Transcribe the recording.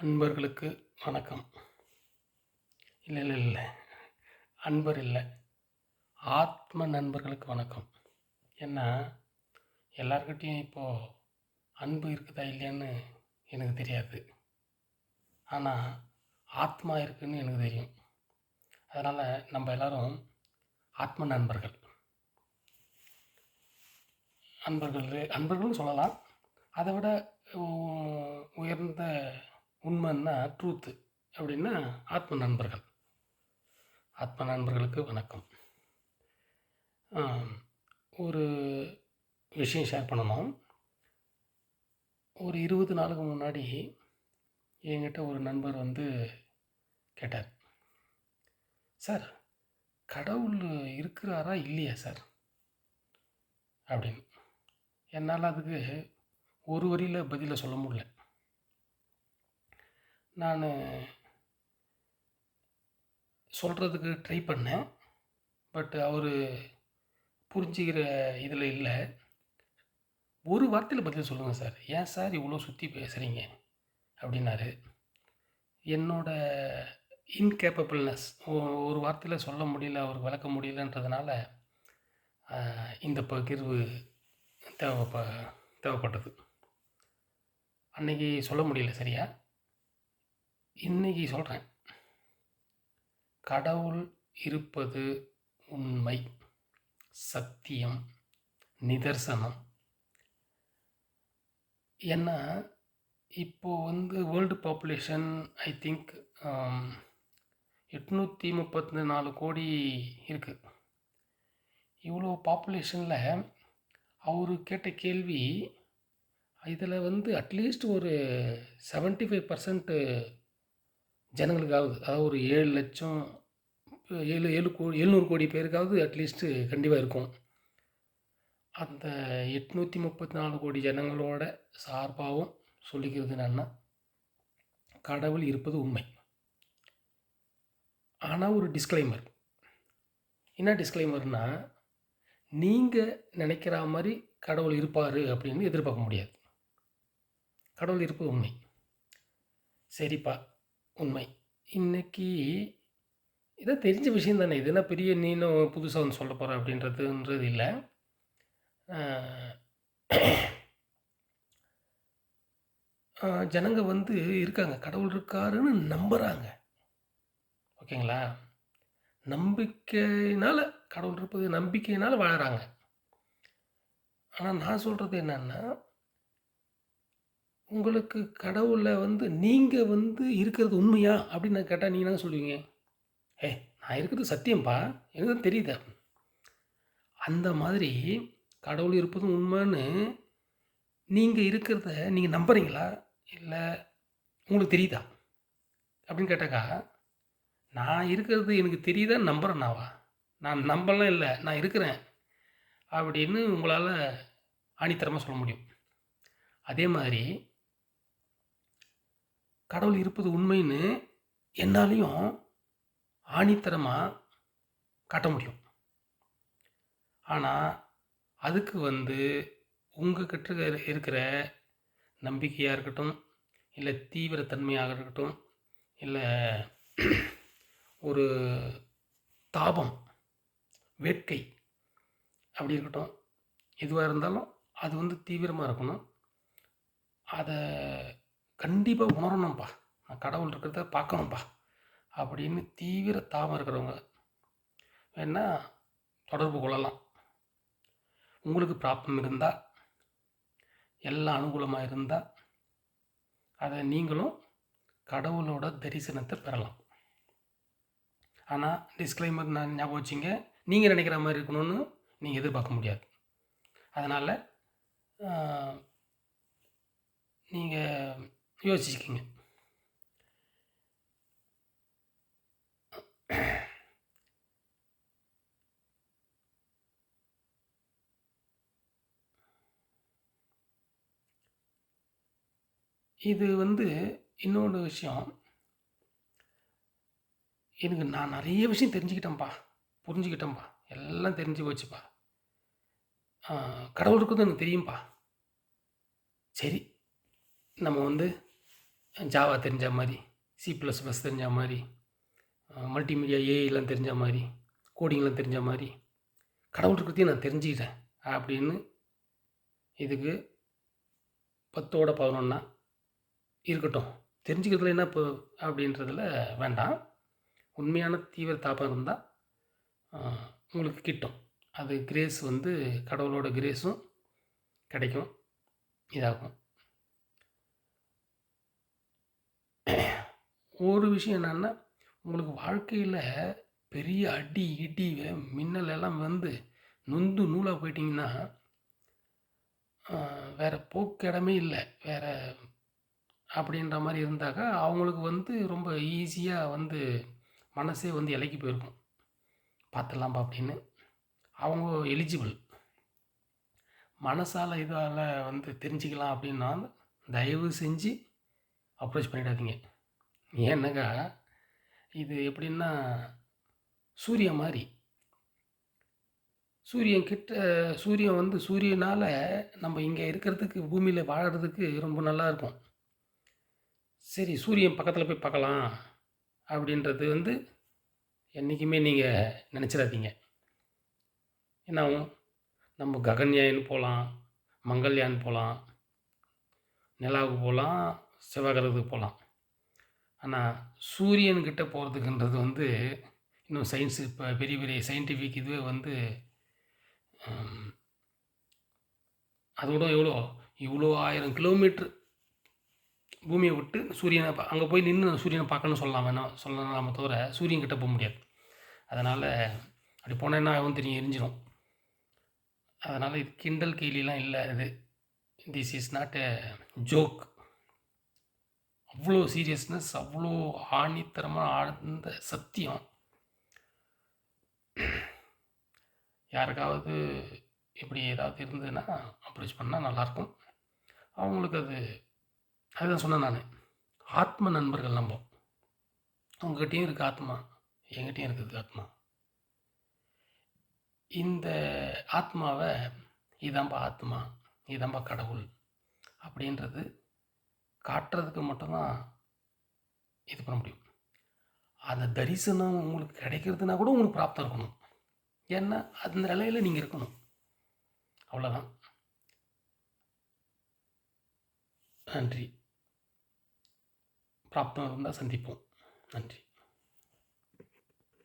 அன்பர்களுக்கு வணக்கம். இல்லை இல்லை இல்லை. அன்பர் இல்லை. ஆத்ம நண்பர்களுக்கு வணக்கம். ஏன்னா எல்லார்கிட்டேயும் இப்போது அன்பு இருக்குதா இல்லையான்னு எனக்கு தெரியாது. ஆனால் ஆத்மா இருக்குன்னு எனக்கு தெரியும். அதனால் நம்ம எல்லோரும் ஆத்ம நண்பர்கள். அன்பர்கள் அன்பர்கள்னு சொல்லலாம். அதை விட உயர்ந்த உண்மைன்னா ட்ரூத்து அப்படின்னா ஆத்ம நண்பர்கள். ஆத்ம நண்பர்களுக்கு வணக்கம். ஒரு விஷயம் ஷேர் பண்ணணும்? ஒரு இருபது நாளுக்கு முன்னாடி என்கிட்ட ஒரு நண்பர் வந்து கேட்டார். சார் கடவுள் இருக்கிறாரா இல்லையா சார்? அப்படின்னு. என்னால் அதுக்கு ஒரு வரியில் பதிலை சொல்ல முடியல. நான் சொல்கிறதுக்கு ட்ரை பண்ணேன். பட் அவர் புரிஞ்சுக்கிற இதில் இல்லை. ஒரு வார்த்தையில் பதில் சொல்லுங்கள் சார். ஏன் சார் இவ்வளோ சுற்றி பேசுகிறீங்க அப்படின்னாரு. என்னோட இன்கேப்பபிள்னஸ் ஒரு வார்த்தையில் சொல்ல முடியல அவர் விளக்க முடியலன்றதுனால இந்த பகிர்வு தேவைப்ப தேவைப்பட்டது. அன்னைக்கு சொல்ல முடியல சரியா? இன்னைக்கு சொல்கிறேன் கடவுள் இருப்பது உண்மை சத்தியம் நிதர்சனம். ஏன்னா இப்போது வந்து வேர்ல்டு பாப்புலேஷன் ஐ திங்க் எட்நூற்றி முப்பத்தி நாலு கோடி இருக்குது இவ்வளோ பாப்புலேஷனில் அவர் கேட்ட கேள்வி இதில் வந்து அட்லீஸ்ட் ஒரு 75% ஃபைவ் பர்சன்ட்டு ஜனங்களுக்காவது அதாவது ஒரு ஏழு லட்சம் ஏழு ஏழு கோ எழுநூறு கோடி பேருக்காவது அட்லீஸ்ட்டு கண்டிப்பாக இருக்கும். அந்த எட்நூற்றி முப்பத்தி நாலு கோடி ஜனங்களோட சார்பாகவும் சொல்லிக்கிறது என்னன்னா கடவுள் இருப்பது உண்மை. ஆனால் ஒரு டிஸ்க்ளைமர் என்ன டிஸ்க்ளைமர்னால் நீங்கள் நினைக்கிற மாதிரி கடவுள் இருப்பார் அப்படின்னு எதிர்பார்க்க முடியாது. கடவுள் இருப்பது உண்மை. சரிப்பா. உண்மை. இன்னைக்கு இதை தெரிஞ்ச விஷயம் தானே இது என்ன பெரிய நீனும் புதுசாக வந்து சொல்ல போகிற அப்படின்றதுன்றது இல்லை. ஜனங்க வந்து இருக்காங்க கடவுள் இருக்காருன்னு நம்புகிறாங்க ஓகேங்களா? நம்பிக்கையினால் கடவுள் இருப்பது நம்பிக்கையினால் வாழறாங்க. ஆனால் நான் சொல்கிறது என்னென்னா உங்களுக்கு கடவுளை வந்து நீங்கள் வந்து இருக்கிறது உண்மையா அப்படின்னு நான் கேட்டால் நீங்கள் என்ன சொல்லுவீங்க? ஏ நான் இருக்கிறது சத்தியம்பா. எனக்கு தான் தெரியுது. அந்த மாதிரி கடவுள் இருப்பதும் உண்மைன்னு நீங்கள் இருக்கிறத நீங்கள் நம்புறீங்களா? இல்லை உங்களுக்கு தெரியுதா? அப்படின்னு கேட்டாக்கா நான் இருக்கிறது எனக்கு தெரியுதா நம்புகிறேன் நாவா நான் நம்பலாம் இல்லை நான் இருக்கிறேன் அப்படின்னு உங்களால் ஆணித்தரமாக சொல்ல முடியும். அதே மாதிரி கடவுள் இருப்பது உண்மைன்னு என்னாலையும் ஆணித்தரமாக காட்ட முடியும். ஆனால் அதுக்கு வந்து உங்கள் கிட்ட இருக்கிற நம்பிக்கையாக இருக்கட்டும் இல்லை தீவிரத்தன்மையாக இருக்கட்டும் இல்லை ஒரு தாபம் வேட்கை அப்படி இருக்கட்டும் எதுவாக இருந்தாலும் அது வந்து தீவிரமாக இருக்கணும். அதை கண்டிப்பாக உணரணும்ப்பா நான் கடவுள் இருக்கிறத பார்க்கணும்ப்பா அப்படின்னு தீவிர தாபம் இருக்கிறவங்க. வேணால் தொடர்பு கொள்ளலாம். உங்களுக்கு ப்ராப்ளம் இருந்தால் எல்லாம் அனுகூலமாக இருந்தால் அதை நீங்களும் கடவுளோட தரிசனத்தை பெறலாம். ஆனால் டிஸ்க்ளைமர் நான் ஞாபகம் வச்சிங்க. நீங்கள் நினைக்கிற மாதிரி இருக்கணும்னு நீங்கள் எதிர்பார்க்க முடியாது. அதனால் நீங்கள் யோசிச்சுக்கிங்க இது வந்து இன்னொன்று விஷயம். எனக்கு நான் நிறைய விஷயம் தெரிஞ்சுக்கிட்டேன்ப்பா புரிஞ்சுக்கிட்டேன்ப்பா எல்லாம் தெரிஞ்சு போச்சுப்பா. கடவுளுக்கு கடவுள் இருக்கிறது எனக்கு தெரியும்ப்பா சரி நம்ம வந்து ஜாவா தெரிஞ்ச மாதிரி சி ப்ளஸ் ப்ளஸ் தெரிஞ்ச மாதிரி மல்டிமீடியா ஏஐலாம் தெரிஞ்ச மாதிரி கோடிங்லாம் தெரிஞ்ச மாதிரி கடவுள் இருக்கிறதையும் நான் தெரிஞ்சுக்கிட்டேன் அப்படின்னு இதுக்கு பத்தோட பதினொன்னா இருக்கட்டும். தெரிஞ்சுக்கிறதுல என்ன இப்போ அப்படின்றதில் வேண்டாம். உண்மையான தீவிர தாபம் இருந்தால் உங்களுக்கு கிட்டும். அது கிரேஸ் வந்து கடவுளோட கிரேஸும் கிடைக்கும். இதாகும். ஒரு விஷயம் என்னென்னா உங்களுக்கு வாழ்க்கையில் பெரிய அடி இடி மின்னல் எல்லாம் வந்து நொந்து நூலாக போயிட்டீங்கன்னா வேறு போக்கிடமே போக்கு இடமே இல்லை. வேற அப்படின்ற மாதிரி இருந்தாக்கா அவங்களுக்கு வந்து ரொம்ப ஈஸியாக வந்து மனசே வந்து இலக்கி போயிருக்கும். பார்த்துடலாம்ப்பா அப்படின்னு. அவங்க எலிஜிபிள் மனசால் இதால் வந்து தெரிஞ்சுக்கலாம் அப்படின்னா தயவு செஞ்சு அப்ரோச் பண்ணிடாதீங்க. ஏன்னாக்கா இது எப்படின்னா சூரியன் மாதிரி. சூரியன் கிட்ட சூரியன் வந்து சூரியனால் நம்ம இங்கே இருக்கிறதுக்கு பூமியில் வாழறதுக்கு ரொம்ப நல்லா இருக்கும். சரி சூரியன் பக்கத்தில் போய் பார்க்கலாம். அப்படின்றது வந்து என்றைக்குமே நீங்கள் நினச்சிடாதீங்க. என்ன நம்ம ககன்யான் போகலாம் மங்கள்யான் போகலாம் நிலாவுக்கு போகலாம் சிவகரத்துக்கு போகலாம் ஆனால் சூரியன்கிட்ட போகிறதுக்குன்றது வந்து இன்னும் சயின்ஸு இப்போ பெரிய பெரிய சயின்டிஃபிக் இதுவே வந்து அதோட எவ்வளோ? இவ்வளோ ஆயிரம் கிலோமீட்ரு பூமியை விட்டு சூரியனை அங்கே போய் நின்று சூரியனை பார்க்கணும்னு சொல்லலாம் வேணாம் சொல்லலாமே தவிர சூரியன் கிட்டே போக முடியாது. அதனால் அப்படி போனால் என்ன ஆகும் தெரியும் எரிஞ்சிடும் அதனால் இது கிண்டல் கேலிலாம் இல்லை இது. This is not a joke அவ்வளோ சீரியஸ்னஸ் அவ்வளோ ஆணித்தரமாக ஆழ்ந்த சத்தியம். யாருக்காவது இப்படி ஏதாவது இருந்ததுன்னா அப்ரோச் பண்ணால் நல்லாயிருக்கும் அவங்களுக்கு அது அதுதான் சொன்னேன் நான். ஆத்ம நண்பர்கள் நம்போம் உங்ககிட்டையும் இருக்குது ஆத்மா எங்கிட்டையும் இருக்குது ஆத்மா. இந்த ஆத்மாவை இதாம்பா ஆத்மா இதாம்பா கடவுள் அப்படின்றது காட்டுறதுக்கு மட்டும்தான் இது பண்ண முடியும். அந்த தரிசனம் உங்களுக்கு கிடைக்கிறதுனா கூட உங்களுக்கு பிராப்தம் இருக்கணும். ஏன்னா அந்த நிலையில் நீங்கள் இருக்கணும். அவ்வளோதான் நன்றி. பிராப்தம் இருந்தால் சந்திப்போம். நன்றி.